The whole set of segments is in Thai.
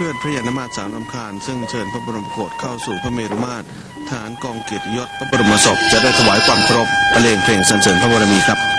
เคลื่อนพระยานมาตรสามลำคาญ ซึ่งเชิญพระบรมโกศเข้าสู่พระเมรุมาตรฐานกองเกียรติยศพระบรมศพจะได้ถวายความเคารพบรรเลงเพลงสรรเสริญพระบรมีครับ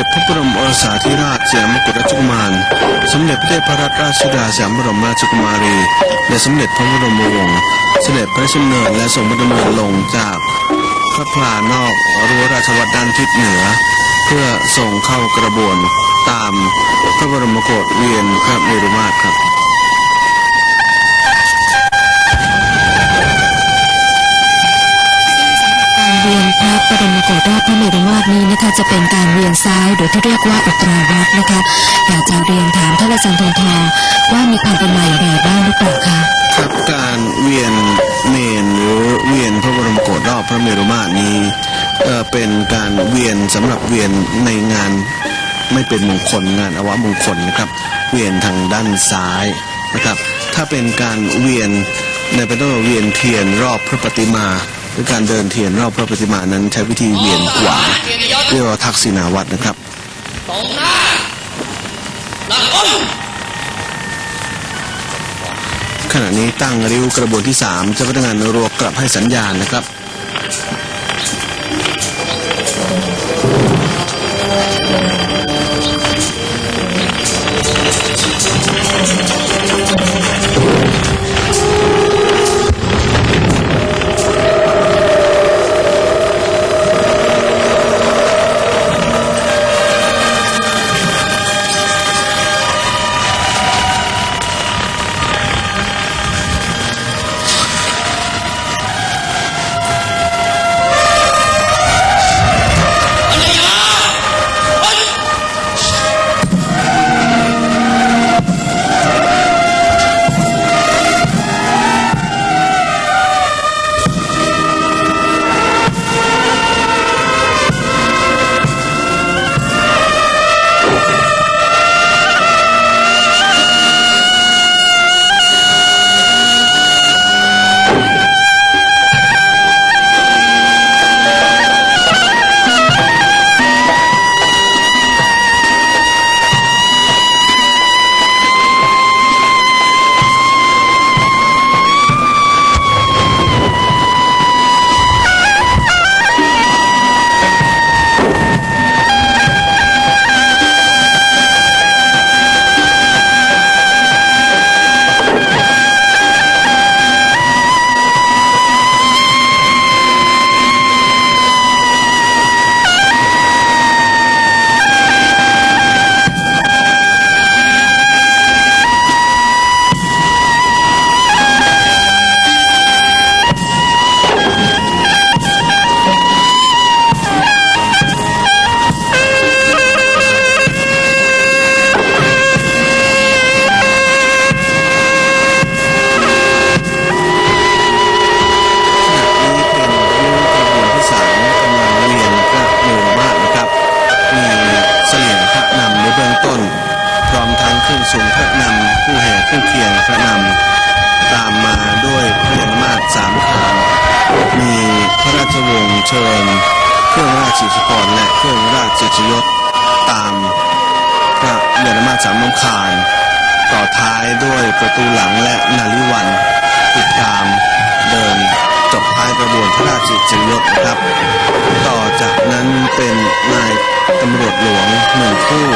ด็จพระบรมโอรสาธิราชสยามกุฎราชกุมาร สมเด็จพระเทพรัตนราชสุดาสยามบรมราชกุมารี และสมเด็จพระบรมวงศ์ เสด็จพระชดำเนินและทรงพระดำเนินลงจากพระพลานอกรั้วราชวัตรด้านทิศเหนือ เพื่อส่งเข้ากระบวนตามพระบรมโกศเวียนพระเมรุมาตรครับ เวียนพระบรมโกศรอบพระเมรุมาตรนี้นะคะจะเป็นการเวียนซ้ายหรือที่เรียกว่าอุตราวัดนะคะอยากจะเรียนถามท่านอาจารย์ทองทองว่ามีความเป็นมาอย่างไรบ้างหรือเปล่าคะครับการเวียนเมนหรือเวียนพระบรมโกศรอบพระเมรุมาตรนี้เอ่อเป็นการเวียนสำหรับเวียนในงานไม่เป็นมงคลงานอวมงคลนะครับ เวียนทางด้านซ้ายนะครับ ถ้าเป็นการเวียนในเป็นต้นเวียนเทียนรอบพระปฏิมา ด้วยการเดินเทียนรอบพระปฏิมานั้นใช้วิธีเวียนขวาเรียกว่าทักษิณาวัตรนะครับตรงหน้าหลังอ้นขณะนี้ตั้งริ้วกระบวนที่สามเจ้าพนักงานรัวกลับให้สัญญาณนะครับามมาด้วยพระยานมาศสามคานมีพระราชวงศ์เชิญ เครื่องราชสิทธิกรและเครื่องราชสิทธิยศตามพระยานมาศสามลำคาญต่อท้ายด้วยประตูหลังและนาริวันติดตามเดินจบท้ายกระบวนพระราชสิจิยศนะครับ ต่อจากนั้นเป็นนายตำร หนึ่งคู่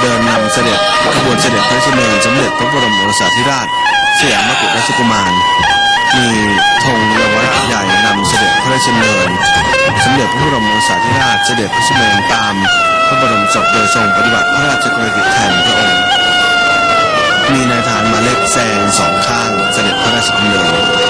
เดินนำเสด็จขบวนเสด็จพระราชดำเนินสมเด็จพระบรมโอรสาธิราชสยามกุฎราชกุมาร มีธงเยาวราชใหญ่นำเสด็จพระราชดำเนินสมเด็จพระบรมโอรสาธิราชเสด็จพระราชดำเนินตามพระบรมศพโดยทรงปฏิบัติพระราชกรณียกิจแทนพระองค์ มีนายทหารมาเล็กแซงสองข้างเสด็จพระราชดำเนิน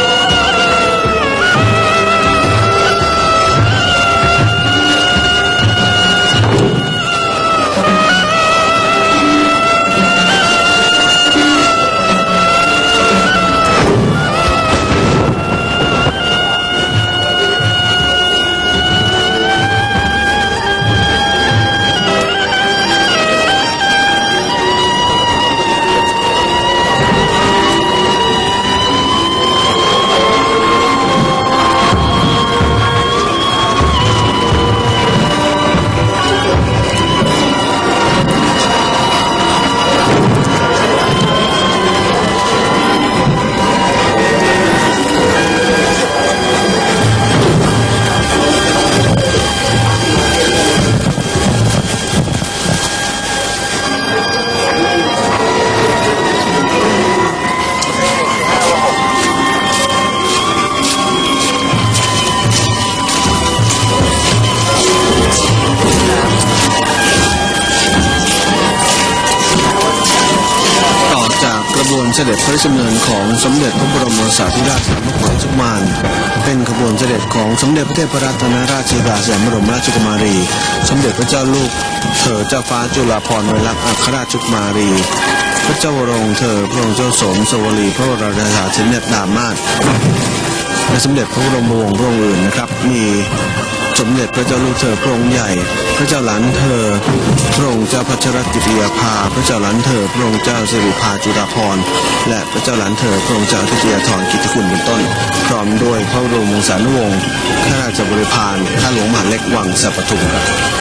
เสด็จพระราชดำเนินของสมเด็จพระบรมโอรสาธิราชสามกุฎราชกุมารเป็นขบวนเสด็จของสมเด็จพระเทพรัตนราชสีดาสยามบรมราชกุมารี สมเด็จพระเจ้าลูก เธอเจ้าฟ้าจุฬาภรณ์วลักษณ์อัครราชกุมารี พระเจ้าวรงศ์เธอพระองค์เจ้าสมสวรีพระวรราชาสมเด็จดามาศและสมเด็จพระบรมวงศ์พระองค์อื่นนะครับ มีสมเด็จพระเจ้าลูกเธอพระองค์ใหญ่ พระเจ้าหลานเธอ ระองค์เจ้าพัชรกิติยาภา พระเจ้าหลานเธอ พระองค์เจ้าสิริภาจุฬาภรณ์และพระเจ้าหลานเธอ พระองค์เจ้าทิตยาธรกิตติคุณเป็นต้น พร้อมด้วยพระบรมวงศานุวงศ์ข้าราชบริพารข้าหลวงมหาเล็กวังสัปทุมครับ